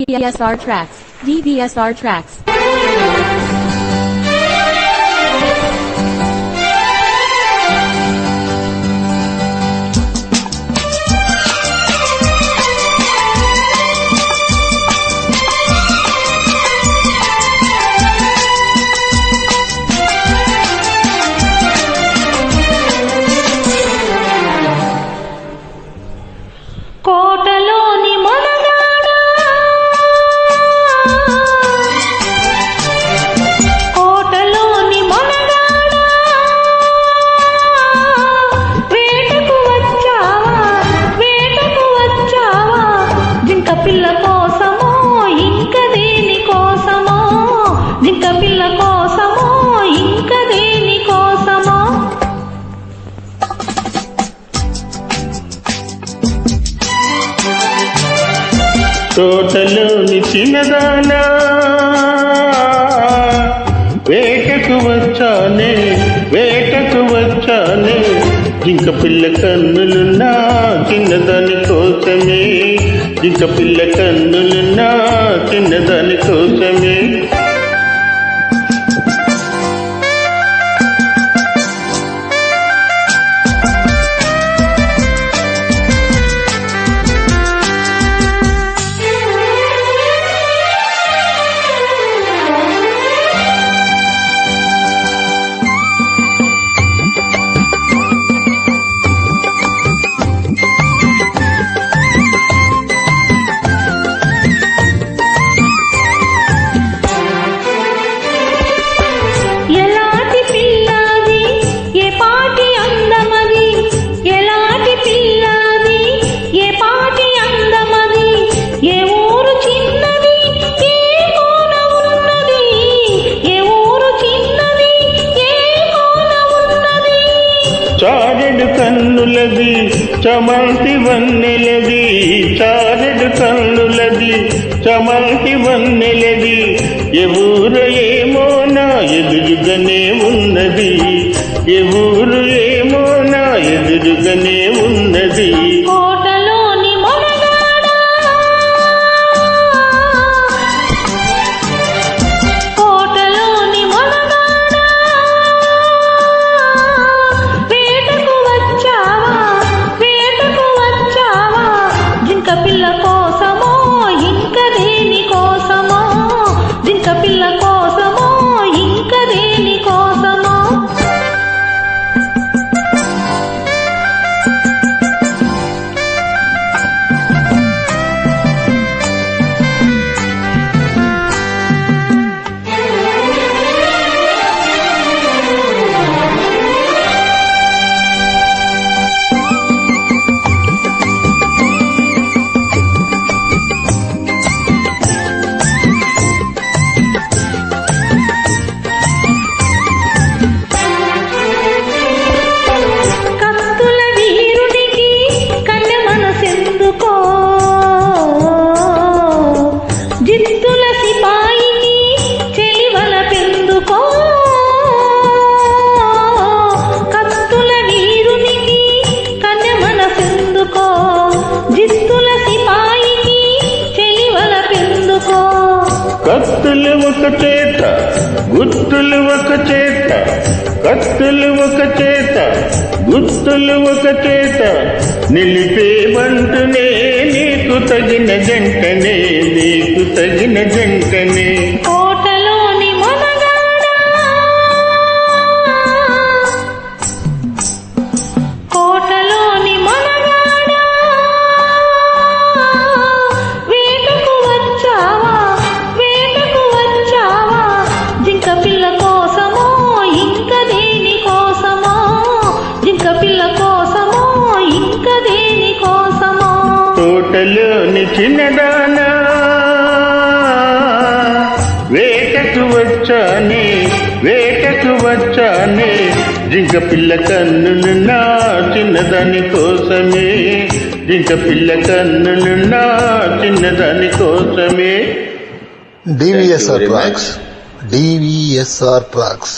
DVSR tracks. DVSR tracks. తోటలోని చిన్నదానా. వేటకు వచ్చానే వేటకు వచ్చానే. జింక పిల్ల కన్నులున్నా చిన్నదాని కోసమే. జింక పిల్ల కన్నులున్నా చిన్నదాని కోసమే. చారెడు కన్నులది చమంతి వన్నెలది చారెడు కన్నులది చమంతి వన్నెలది. ఎవరు ఏమో నా ఎదురుగానే ఉన్నది ఎవరు ఒక చేత గుర్తులు ఒక చేత కత్తులు ఒక చేత గుర్తులు ఒక చేత. నిలిపేవంటునే నీకు తగిన జంటనే నీకు తగిన జంటనే. పిల్ల కోసమో ఇంక దేని కోసమో తోటలోని చిన్నదానా వేటకు వచ్చానే వేటకు వచ్చానే జింక పిల్ల కన్నులు నా చిన్నదాని కోసమే జింక పిల్ల కన్నులు నా చిన్నదాని కోసమే DVSR tracks. DVSR tracks.